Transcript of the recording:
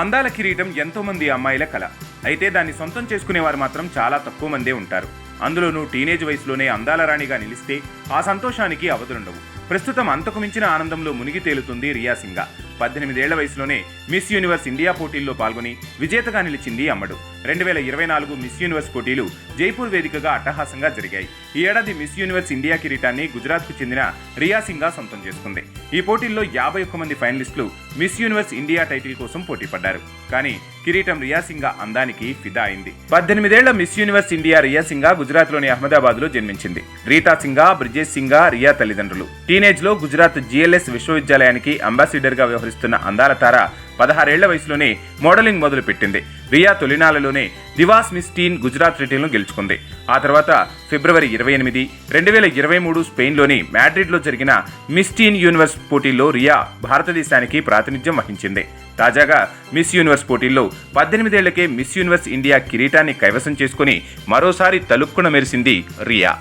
అందాల కిరీటం ఎంతో మంది అమ్మాయిల కల. అయితే దాన్ని సొంతం చేసుకునేవారు మాత్రం చాలా తక్కువ మందే ఉంటారు. అందులోనూ టీనేజ్ వయసులోనే అందాల రాణిగా నిలిస్తే ఆ సంతోషానికి అవధులుండవు ప్రస్తుతం అంతకు మించిన ఆనందంలో మునిగి తేలుతుంది రియా సింగా. పద్దెనిమిదేళ్ళ వయసులోనే మిస్ యూనివర్స్ ఇండియా పోటీల్లో పాల్గొని విజేతగా నిలిచింది అమ్మడు. రెండు వేల ఇరవై నాలుగు మిస్ యూనివర్స్ పోటీలు జైపూర్ వేదికగా అట్టహాసంగా జరిగాయి. ఈ ఏడాది మిస్ యూనివర్స్ ఇండియా కిరీటాన్ని గుజరాత్కు చెందిన రియా సింగా సొంతం చేసుకుంది. ఈ పోటీల్లో యాభై ఒక్క మంది ఫైనలిస్టులు మిస్ యూనివర్స్ ఇండియా టైటిల్ కోసం పోటీ పడ్డారు. కానీ కిరీటం రియా సింగా అందానికి ఫిదా అయింది. పద్దెనిమిదేళ్ళ Miss Universe India Rhea Singha గుజరాత్లోని అహ్మదాబాద్లో జన్మించింది. రీతా సింగా బ్రిజేష్ సింగా రియా తల్లిదండ్రులు. టీనేజ్లో గుజరాత్ జిఎల్ఎస్ విశ్వవిద్యాలయానికి అంబాసిడర్గా వ్యవహరిస్తున్న అందాల తార పదహారేళ్ళ వయసులోనే మోడలింగ్ మొదలుపెట్టింది. రియా తొలినాలలోనే దివాస్ మిస్ టీన్ గుజరాత్ రిటీల్ను గెలుచుకుంది. ఆ తర్వాత ఫిబ్రవరి ఇరవై ఎనిమిది రెండు వేల ఇరవై మూడు స్పెయిన్లోని మ్యాడ్రిడ్లో జరిగిన మిస్ టీన్ యూనివర్స్ పోటీల్లో రియా భారతదేశానికి ప్రాతినిధ్యం వహించింది. తాజాగా మిస్ యూనివర్స్ పోటీల్లో పద్దెనిమిదేళ్ళకే మిస్ యూనివర్స్ ఇండియా కిరీటాన్ని కైవసం చేసుకుని మరోసారి తలుక్కున మెరిసింది రియా.